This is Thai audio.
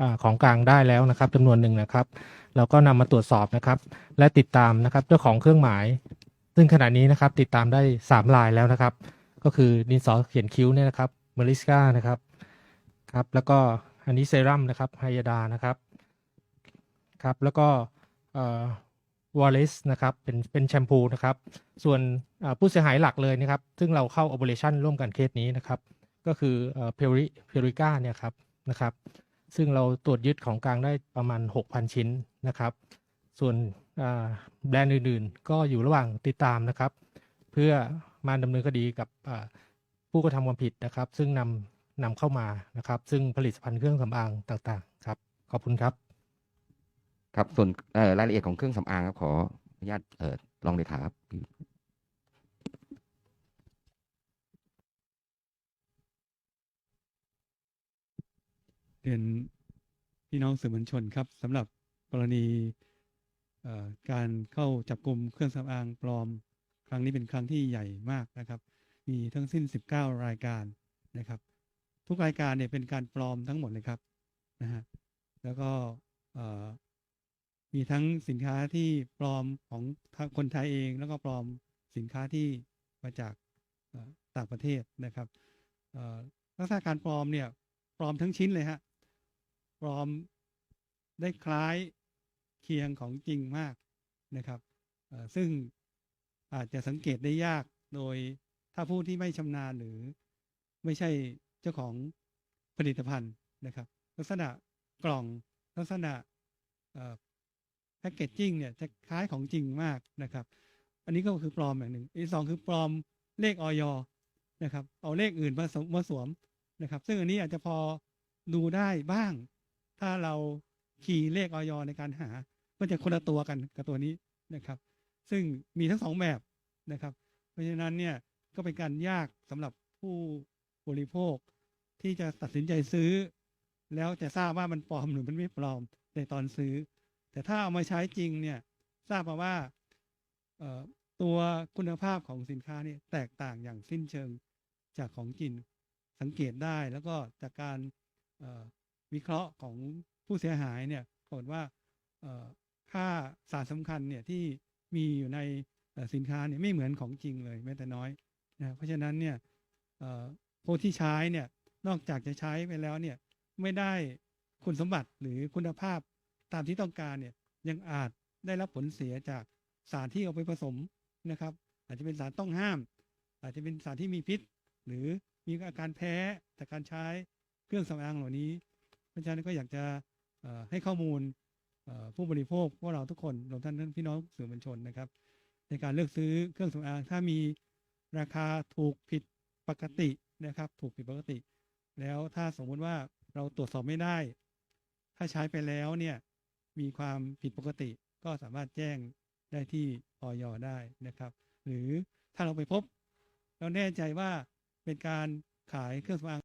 อของกลางได้แล้วนะครับจำนวนหนึ่งนะครับเราก็นำมาตรวจสอบนะครับ และติดตามนะครับเจ้าของเครื่องหมาย ซึ่งขณะนี้นะครับติดตามได้3รายแล้วนะครับ ก็คือดินสอเขียนคิ้วเนี่ยนะครับเมลิสกานะครับครับแล้วก็อันนี้เซรั่มนะครับไฮยาดานะครับครับแล้วก็วอลเลสนะครับเป็นเป็นแชมพูนะครับ ส่วนผู้เสียหายหลักเลยนะครับ ซึ่งเราเข้า operation ร่วมกันเคสนี้นะครับ ก็คือเพริเพริก้าเนี่ยครับนะครับ ซึ่งเราตรวจยึดของกลางได้ประมาณ 6,000 ชิ้นนะครับ ส่วนแบรนด์อื่นๆ ก็อยู่ระหว่างติดตามนะครับ เพื่อมาดำเนินคดีกับผู้กระทำความผิดนะครับ ซึ่งนำนำเข้ามานะครับ ซึ่งผลิตภัณฑ์เครื่องสำอางต่างๆ ครับ ขอบคุณครับ ครับส่วนรายละเอียดของเครื่องสำอางครับขออนุญาตเอ่อรองเลขาครับ เรียนพี่น้องสื่อมวลชนครับสำหรับกรณีการเข้าจับกลุ่มเครื่องสำอางปลอม ครั้งนี้เป็นครั้งที่ใหญ่มากนะครับ มีทั้งสิ้น 19 รายการนะครับ ทุกรายการเนี่ยเป็นการปลอมทั้งหมดเลยครับนะฮะแล้วก็มีทั้งสินค้าที่ปลอมของคนไทยเอง แล้วก็ปลอมสินค้าที่มาจากต่างประเทศนะครับลักษณะการปลอมเนี่ยปลอมทั้งชิ้นเลยฮะ ปลอมได้คล้ายเคียงของจริงมากนะครับ ซึ่งอาจจะสังเกตได้ยากโดยถ้าผู้ที่ไม่ชำนาญหรือไม่ใช่เจ้าของผลิตภัณฑ์นะครับ ลักษณะกล่องลักษณะแพ็กเกจจิ้งเนี่ยจะคล้ายของจริงมากนะครับ อันนี้ก็คือปลอมอย่างหนึ่งอันที่สองคือปลอมเลขออยนะครับ เอาเลขอื่นมาสมมาสวมนะครับ ซึ่งอันนี้อาจจะพอดูได้บ้าง ถ้าเราคีย์เลขออยในการหาก็จะคนละตัวกันกับตัวนี้นะครับ ซึ่งมีทั้งสองแบบนะครับ เพราะฉะนั้นเนี่ยก็เป็นการยากสำหรับผู้บริโภค ที่จะตัดสินใจซื้อ แล้วจะทราบว่ามันปลอมหรือมันไม่ปลอมในตอนซื้อ แต่ถ้าเอามาใช้จริงเนี่ยทราบมาว่าตัวคุณภาพของสินค้าเนี่ยแตกต่างอย่างสิ้นเชิงจากของจริงสังเกตได้แล้วก็จากการ วิเคราะห์ของผู้เสียหายเนี่ยปรากฏว่าค่าสารสำคัญเนี่ยที่มีอยู่ในสินค้าเนี่ยไม่เหมือนของจริงเลยแม้แต่น้อยนะเพราะฉะนั้นเนี่ยเอ่อผู้ที่ใช้เนี่ยนอกจากจะใช้ไปแล้วเนี่ยไม่ได้คุณสมบัติหรือคุณภาพตามที่ต้องการเนี่ยยังอาจได้รับผลเสียจากสารที่เอาไปผสมนะครับ อาจจะเป็นสารต้องห้าม อาจจะเป็นสารที่มีพิษ หรือมีอาการแพ้จากการใช้เครื่องสำอางเหล่านี้ ราะฉะนั้นก็อยากจะให้ข้อมูลผู้บริโภคพวกเราทุกคนรวมทั้งท่านพี่น้องสื่อมวลชนนะครับ ในการเลือกซื้อเครื่องสำอางถ้ามีราคาถูกผิดปกตินะครับ ถูกผิดปกติ แล้วถ้าสมมุติว่าเราตรวจสอบไม่ได้ ถ้าใช้ไปแล้วเนี่ยมีความผิดปกติก็สามารถแจ้งได้ที่ออยได้นะครับ หรือถ้าเราไปพบ เราแน่ใจว่าเป็นการขายเครื่องสำอาง